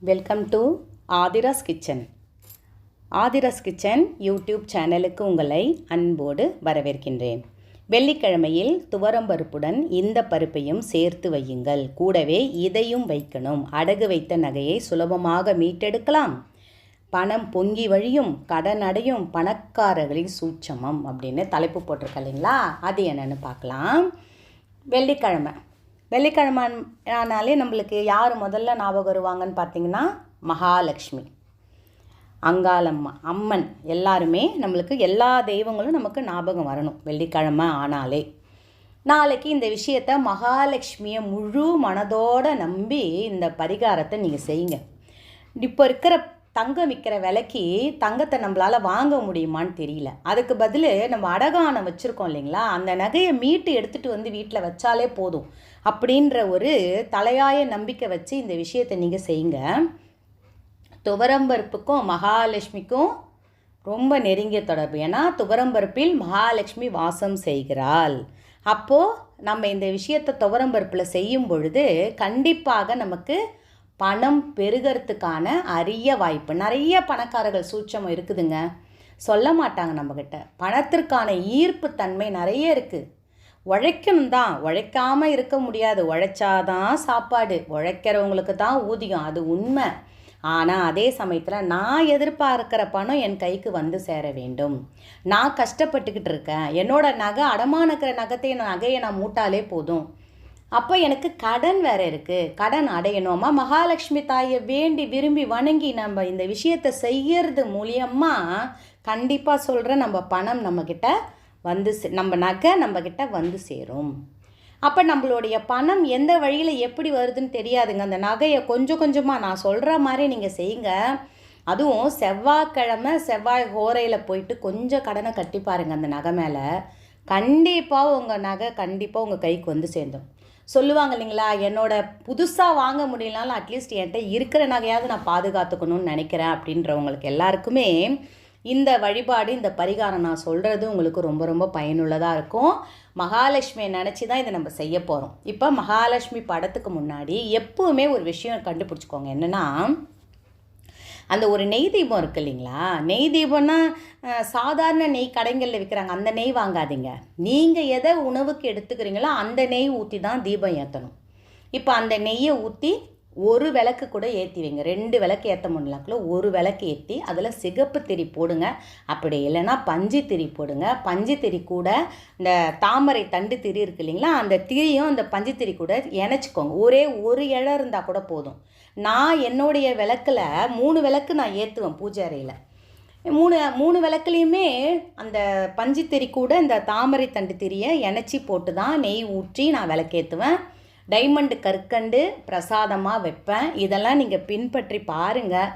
Welcome to Adhira's kitchen Adhira's kitchen YouTube சேனலுக்கு உங்களை அன்போடு வரவேற்கின்றேன். வெள்ளிக்கிழமையில் துவரம்பருப்புடன் இந்த பருப்பையும் சேர்த்து வையுங்கள். கூடவே இதையும் வைக்கணும். அடகு வைத்த நகையை சுலபமாக மீட்டெடுக்கலாம். பணம் பொங்கி வழியும் கடன் அடையும் பணக்காரர்களின் சூட்சமம் அப்படின்னு தலைப்பு போட்டிருக்க இல்லைங்களா? அது என்னென்னு பார்க்கலாம். வெள்ளிக்கிழமை. வெள்ளிக்கிழமை ஆனாலே நம்மளுக்கு யார் முதல்ல ஞாபகம் வருவாங்கன்னு பார்த்தீங்கன்னா மகாலட்சுமி. அங்காளம்மா அம்மன் எல்லாருமே நம்மளுக்கு எல்லா தெய்வங்களும் நமக்கு ஞாபகம் வரணும் வெள்ளிக்கிழமை ஆனாலே. நாளைக்கு இந்த விஷயத்த மகாலட்சுமியை முழு மனதோட நம்பி இந்த பரிகாரத்தை நீங்கள் செய்யுங்க. இப்போ இருக்கிற தங்கம் விற்கிற விலைக்கு தங்கத்தை நம்மளால் வாங்க முடியுமான்னு தெரியல. அதுக்கு பதில் நம்ம அடகானம் வச்சுருக்கோம் இல்லைங்களா? அந்த நகையை மீட்டு எடுத்துகிட்டு வந்து வீட்டில் வச்சாலே போதும். அப்படின்ற ஒரு தலையாய நம்பிக்கை வச்சு இந்த விஷயத்தை நீங்கள் செய்யுங்க. துவரம்பருப்புக்கும் மகாலட்சுமிக்கும் ரொம்ப நெருங்கிய தொடர்பு. ஏன்னா துவரம்பருப்பில் மகாலட்சுமி வாசம் செய்கிறாள். அப்போது நம்ம இந்த விஷயத்தை துவரம்பருப்பில் செய்யும் பொழுது கண்டிப்பாக நமக்கு பணம் பெருகிறதுக்கான அரிய வாய்ப்பு. நிறைய பணக்காரர்கள் சூட்சம் இருக்குதுங்க. சொல்ல மாட்டாங்க நம்மக்கிட்ட பணத்திற்கான ஈர்ப்பு தன்மை நிறைய இருக்குது உழைக்கணும் தான் உழைக்காமல் இருக்க முடியாது. உழைச்சாதான் சாப்பாடு. உழைக்கிறவங்களுக்கு தான் ஊதியம். அது உண்மை. ஆனால் அதே சமயத்தில் நான் எதிர்பார்க்கிற பணம் என் கைக்கு வந்து சேர வேண்டும். நான் கஷ்டப்பட்டுக்கிட்டு இருக்கேன். என்னோட நகை அடமானக்கிற நகத்தை நகையை நான் மூட்டாலே போதும். அப்போ எனக்கு கடன் வேற இருக்குது கடன் அடையணுமா? மகாலட்சுமி தாயை வேண்டி விரும்பி வணங்கி நம்ம இந்த விஷயத்தை செய்யறது மூலியமாக கண்டிப்பாக சொல்கிறேன் நம்ம பணம் நம்மக்கிட்ட வந்து சே நம்ம நகை நம்மக்கிட்ட வந்து சேரும். அப்போ நம்மளுடைய பணம் எந்த வழியில் எப்படி வருதுன்னு தெரியாதுங்க. அந்த நகையை கொஞ்சம் கொஞ்சமாக நான் சொல்கிற மாதிரி நீங்கள் செய்யுங்க. அதுவும் செவ்வாய்க்கிழமை செவ்வாய் ஹோரையில் போயிட்டு கொஞ்சம் கடனை கட்டி பாருங்கள் அந்த நகை மேலே. கண்டிப்பாக உங்கள் நகை கண்டிப்பாக உங்கள் கைக்கு வந்து சேர்ந்துடும் சொல்லுவாங்க இல்லைங்களா என்னோட புதுசாக வாங்க முடியலனாலும் அட்லீஸ்ட் என்கிட்ட இருக்கிற நகையாவது நான் பாதுகாத்துக்கணும்னு நினைக்கிறேன் அப்படின்றவங்களுக்கு எல்லாருக்குமே இந்த வழிபாடு இந்த பரிகாரம் நான் சொல்கிறது உங்களுக்கு ரொம்ப ரொம்ப பயனுள்ளதாக இருக்கும். மகாலட்சுமியை நினச்சி தான் இதை நம்ம செய்ய போகிறோம் இப்போ மகாலட்சுமி படத்துக்கு முன்னாடி எப்போவுமே ஒரு விஷயம் கண்டுபிடிச்சிக்கோங்க. என்னென்னா அந்த ஒரு நெய் தீபம் இருக்குது இல்லைங்களா? நெய் தீபம்னா சாதாரண நெய் கடைகளில் விற்கிறாங்க அந்த நெய் வாங்காதீங்க. நீங்கள் எதை உணவுக்கு எடுத்துக்கிறீங்களோ அந்த நெய் ஊற்றி தான் தீபம் ஏற்றணும் இப்போ அந்த நெய்யை ஊற்றி ஒரு விளக்கு கூட ஏற்றி வைங்க. ரெண்டு விளக்கு ஏற்ற முடியலாக்குள்ள ஒரு விளக்கு ஏற்றி அதில் சிகப்பு திரி போடுங்க. அப்படி இல்லைன்னா பஞ்சு திரி போடுங்க. பஞ்சு திரி கூட இந்த தாமரை தண்டு திரி இருக்கு இல்லைங்களா? அந்த திரியும் அந்த பஞ்சு திரி கூட இணைச்சிக்கோங்க. ஒரே ஒரு இழம் இருந்தால் கூட போதும். நான் என்னுடைய விளக்கில் மூணு விளக்கு நான் ஏற்றுவேன் பூஜை அறையில். மூணு மூணு விளக்குலேயுமே அந்த பஞ்சு திரி கூட இந்த தாமரை தண்டு திரியை இணைச்சி போட்டு தான் நெய் ஊற்றி நான் விளக்கேற்றுவேன் டைமண்டு கற்கண்டு பிரசாதமாக வைப்பேன். இதெல்லாம் நீங்கள் பின்பற்றி பாருங்கள்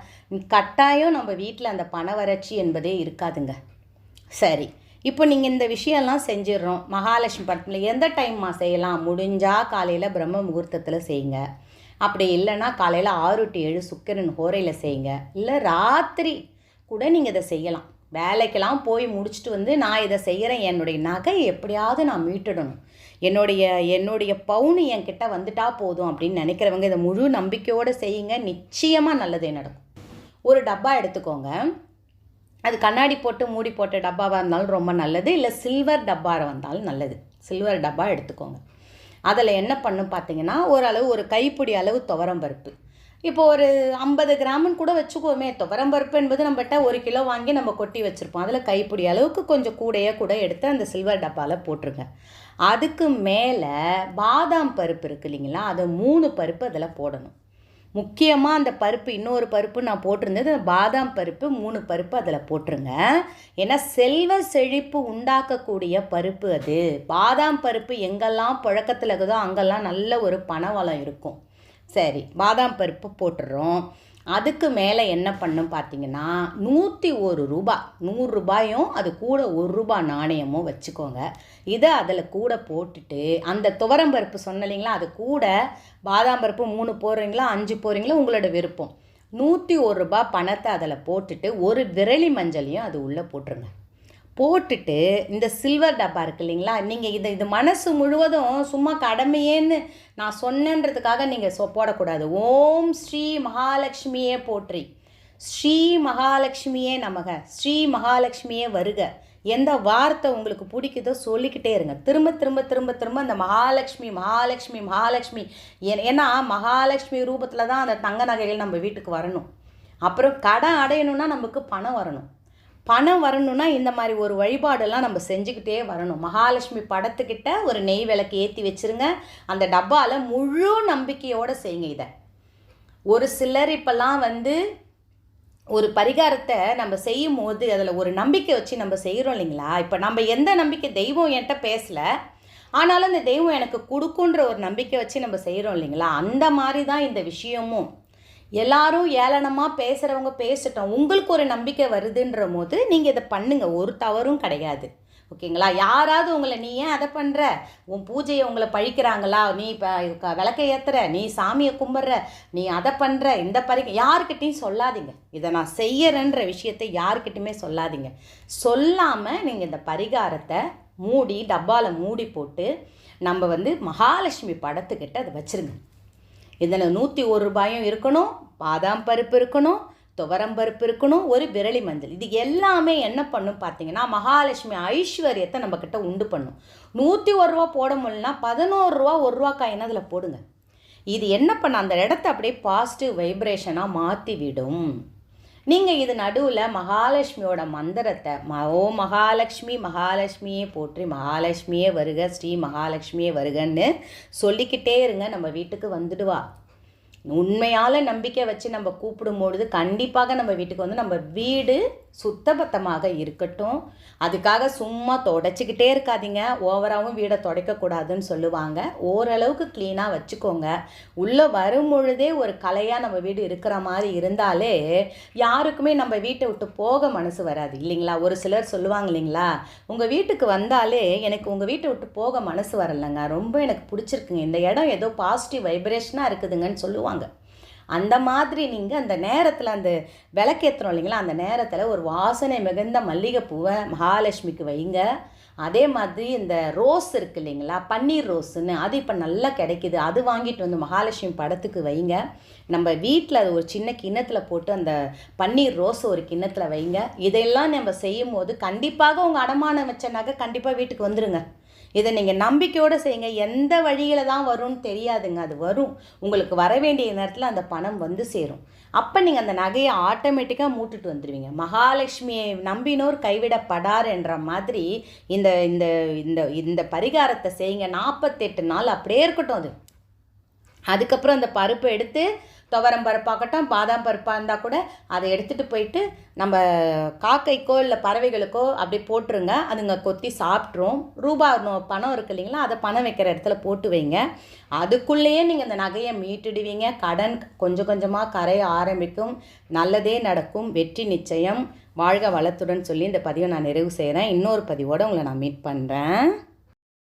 கட்டாயம் நம்ம வீட்டில் அந்த பண வறட்சி என்பதே இருக்காதுங்க. சரி. இப்போ நீங்கள் இந்த விஷயம்லாம் செஞ்சிடுறோம் மகாலட்சுமி படத்தில் எந்த டைம்மா செய்யலாம்? முடிஞ்சால் காலையில் பிரம்ம முகூர்த்தத்தில் செய்யுங்க. அப்படி இல்லைன்னா காலையில் ஆறு டு ஏழு சுக்கரன் ஹோரையில் செய்யுங்க. இல்லை ராத்திரி கூட நீங்கள் இதை செய்யலாம். வேலைக்கெல்லாம் போய் முடிச்சுட்டு வந்து நான் இதை செய்கிறேன் என்னுடைய நகை எப்படியாவது நான் மீட்டுடணும். என்னுடைய என்னுடைய பவுனு என்கிட்ட வந்துட்டா போதும் அப்படின்னு நினைக்கிறவங்க இதை முழு நம்பிக்கையோடு செய்யுங்க. நிச்சயமாக நல்லதே நடக்கும். ஒரு டப்பா எடுத்துக்கோங்க. அது கண்ணாடி போட்டு மூடி போட்ட டப்பாவாக இருந்தாலும் ரொம்ப நல்லது. இல்லை சில்வர் டப்பாவை வந்தாலும் நல்லது. சில்வர் டப்பா எடுத்துக்கோங்க. அதில் என்ன பண்ணும் பார்த்தீங்கன்னா ஓரளவு ஒரு கைப்பிடி அளவு துவரம் பருப்பு. இப்போ ஒரு ஐம்பது கிராமுன்னு கூட வச்சுக்கோமே துவரம் பருப்பு என்பது நம்மகிட்ட ஒரு கிலோ வாங்கி நம்ம கொட்டி வச்சுருப்போம். அதில் கைப்பிடி அளவுக்கு கொஞ்சம் கூடையே கூட எடுத்து அந்த சில்வர் டப்பாவில் போட்டுருங்க. அதுக்கு மேலே பாதாம் பருப்பு இருக்கு இல்லைங்களா அது மூணு பருப்பு அதில் போடணும். முக்கியமாக அந்த பருப்பு இன்னொரு பருப்பு நான் போட்டிருந்தது பாதாம் பருப்பு மூணு பருப்பு அதில் போட்டுருங்க. ஏன்னா செல்வ செழிப்பு உண்டாக்கக்கூடிய பருப்பு அது. பாதாம் பருப்பு எங்கெல்லாம் புழக்கத்தில் இருக்குதோ அங்கெல்லாம் நல்ல ஒரு பணவளம் இருக்கும். சரி பாதாம் பருப்பு போட்டுடுறோம் அதுக்கு மேலே என்ன பண்ணும் பார்த்தீங்கன்னா நூற்றி ஒரு ரூபா நூறுரூபாயும் அது கூட ஒரு ரூபா நாணயமும் வச்சுக்கோங்க. இதை அதில் கூட போட்டுட்டு அந்த துவரம் பருப்பு சொன்னலைங்களா அது கூட பாதாம் பருப்பு மூணு போடுறீங்களா அஞ்சு போடுறீங்களா உங்களோட விருப்பம். நூற்றி ஒரு ரூபா பணத்தை அதில் போட்டுட்டு ஒரு விரலி மஞ்சளையும் அது உள்ளே போட்டுருங்க. போட்டுட்டு இந்த சில்வர் டப்பா இருக்கு இல்லைங்களா? நீங்கள் இது இது மனசு முழுவதும் சும்மா கடமையேன்னு நான் சொன்னேன்றதுக்காக நீங்கள் சொ போடக்கூடாது. ஓம் ஸ்ரீ மகாலட்சுமியே போற்றி. ஸ்ரீ மகாலட்சுமியே நமக. ஸ்ரீ மகாலட்சுமியே வருக. எந்த வார்த்தை உங்களுக்கு பிடிக்குதோ சொல்லிக்கிட்டே இருங்க. திரும்ப திரும்ப திரும்ப திரும்ப அந்த மகாலட்சுமி மகாலட்சுமி மகாலட்சுமி. ஏ- ஏன்னா மகாலட்சுமி ரூபத்தில் தான் அந்த தங்க நகைகள் நம்ம வீட்டுக்கு வரணும். அப்புறம் கடன் அடையணும்னா நமக்கு பணம் வரணும். பணம் வரணும்னா இந்த மாதிரி ஒரு வழிபாடெல்லாம் நம்ம செஞ்சுக்கிட்டே வரணும். மகாலட்சுமி படத்துக்கிட்ட ஒரு நெய் விளக்கு ஏற்றி வச்சிருங்க. அந்த டப்பாவில் முழு நம்பிக்கையோடு செய்யுங்க இதை. ஒரு சிலர் இப்போல்லாம் வந்து ஒரு பரிகாரத்தை நம்ம செய்யும் போது அதில் ஒரு நம்பிக்கை வச்சு நம்ம செய்கிறோம் இல்லைங்களா? இப்போ நம்ம எந்த நம்பிக்கை தெய்வம் என்கிட்ட பேசலை. ஆனாலும் அந்த தெய்வம் எனக்கு கொடுக்குன்ற ஒரு நம்பிக்கை வச்சு நம்ம செய்கிறோம் இல்லைங்களா? அந்த மாதிரி தான் இந்த விஷயமும். எல்லாரும் ஏளனமாக பேசுகிறவங்க பேசட்டும். உங்களுக்கு ஒரு நம்பிக்கை வருதுன்ற போது நீங்கள் இதை பண்ணுங்கள் ஒரு தவறும் கிடையாது. ஓகேங்களா? யாராவது உங்களை நீ ஏன் அதை பண்ணுற உன் பூஜையை உங்களை பழிக்கிறாங்களா? நீ இப்போ விளக்கை ஏற்றுற நீ சாமியை கும்பிட்ற? நீ அதை பண்ணுற இந்த பறி யாருக்கிட்டையும் சொல்லாதீங்க. இதை நான் செய்யறேன்ற விஷயத்தை யாருக்கிட்டையுமே சொல்லாதீங்க. சொல்லாமல் நீங்கள் இந்த பரிகாரத்தை மூடி டப்பாவில் மூடி போட்டு நம்ம வந்து மகாலட்சுமி படத்துக்கிட்ட அதை வச்சுருங்க. இதில் நூற்றி ஒரு ரூபாயும் இருக்கணும் பாதாம் பருப்பு இருக்கணும் துவரம் பருப்பு இருக்கணும் ஒரு விரலி மஞ்சள். இது எல்லாமே என்ன பண்ணும் பார்த்தீங்கன்னா மகாலட்சுமி ஐஸ்வர்யத்தை நம்மக்கிட்ட உண்டு பண்ணும். நூற்றி ஒரு ரூபா போட முடியலனா பதினோரு ரூபா ஒரு ரூபா காயின்னு அதில் போடுங்க. இது என்ன பண்ண அந்த இடத்த அப்படியே பாசிட்டிவ் வைப்ரேஷனாக மாற்றி விடும் நீங்கள் இது நடுவில் மகாலட்சுமியோட மந்திரத்தை ம ஓ மகாலட்சுமி மகாலட்சுமியே போற்றி மகாலட்சுமியே வருக ஸ்ரீ மகாலட்சுமியே வருகன்னு சொல்லிக்கிட்டே இருங்க நம்ம வீட்டுக்கு வந்துடுவா. உண்மையால் நம்பிக்கை வச்சு நம்ம கூப்பிடும்பொழுது கண்டிப்பாக நம்ம வீட்டுக்கு வந்து நம்ம வீடு சுத்தபத்தமாக இருக்கட்டும். அதுக்காக சும்மா தொடச்சிக்கிட்டே இருக்காதீங்க. ஓவராகவும் வீடை துடைக்கக்கூடாதுன்னு சொல்லுவாங்க. ஓரளவுக்கு க்ளீனாக வச்சுக்கோங்க. உள்ளே வரும்பொழுதே ஒரு கலையாக நம்ம வீடு இருக்கிற மாதிரி இருந்தாலே யாருக்குமே நம்ம வீட்டை விட்டு போக மனசு வராது இல்லைங்களா? ஒரு சிலர் சொல்லுவாங்க இல்லைங்களா? உங்கள் வீட்டுக்கு வந்தாலே எனக்கு உங்கள் வீட்டை விட்டு போக மனசு வரலைங்க. ரொம்ப எனக்கு பிடிச்சிருக்குங்க. இந்த இடம் ஏதோ பாசிட்டிவ் வைப்ரேஷனாக இருக்குதுங்கன்னு சொல்லுவாங்க. அந்த மாதிரி நீங்கள் அந்த நேரத்தில் அந்த விளக்கேற்றுறோம் இல்லைங்களா? அந்த நேரத்தில் ஒரு வாசனை மிகுந்த மல்லிகைப்பூவை மகாலட்சுமிக்கு வைங்க. அதே மாதிரி இந்த ரோஸ் இருக்கு இல்லைங்களா? பன்னீர் ரோஸுன்னு அது இப்போ நல்லா கிடைக்குது. அது வாங்கிட்டு வந்து மகாலட்சுமி படத்துக்கு வைங்க. நம்ம வீட்டில் அது ஒரு சின்ன கிண்ணத்தில் போட்டு அந்த பன்னீர் ரோஸ் ஒரு கிண்ணத்தில் வைங்க. இதெல்லாம் நம்ம செய்யும் போது கண்டிப்பாக உங்கள் அடமானம் வச்ச நகை கண்டிப்பாக வீட்டுக்கு வந்துடுங்க இதை நீங்கள் நம்பிக்கையோடு செய்யுங்க. எந்த வழியில் தான் வரும்னு தெரியாதுங்க. அது வரும். உங்களுக்கு வர வேண்டிய நேரத்தில் அந்த பணம் வந்து சேரும். அப்போ நீங்கள் அந்த நகையை ஆட்டோமேட்டிக்காக மூட்டுட்டு வந்துடுவீங்க மகாலட்சுமியை நம்பினோர் கைவிடப்படார் என்ற மாதிரி இந்த இந்த இந்த இந்த பரிகாரத்தை செய்யுங்க. நாற்பத்தெட்டு நாள் அப்படியே இருக்கட்டும் அது. அதுக்கப்புறம் அந்த பருப்பை எடுத்து துவரம் பருப்பாகட்டும் பாதாம் பருப்பாக இருந்தால் கூட அதை எடுத்துகிட்டு போயிட்டு நம்ம காக்கைக்கோ இல்லை பறவைகளுக்கோ அப்படி போட்டுருங்க. அதுங்க கொத்தி சாப்பிட்ரும் ரூபா பணம் இருக்கு இல்லைங்களா அதை பணம் வைக்கிற இடத்துல போட்டு வைங்க. அதுக்குள்ளேயே நீங்கள் அந்த நகையை மீட்டுடுவீங்க. கடன் கொஞ்சம் கொஞ்சமாக கரைய ஆரம்பிக்கும். நல்லதே நடக்கும். வெற்றி நிச்சயம். வாழ்க வளத்துடன் சொல்லி இந்த பதிவை நான் நிறைவு செய்கிறேன் இன்னொரு பதிவோடு உங்களை நான் மீட் பண்ணுறேன்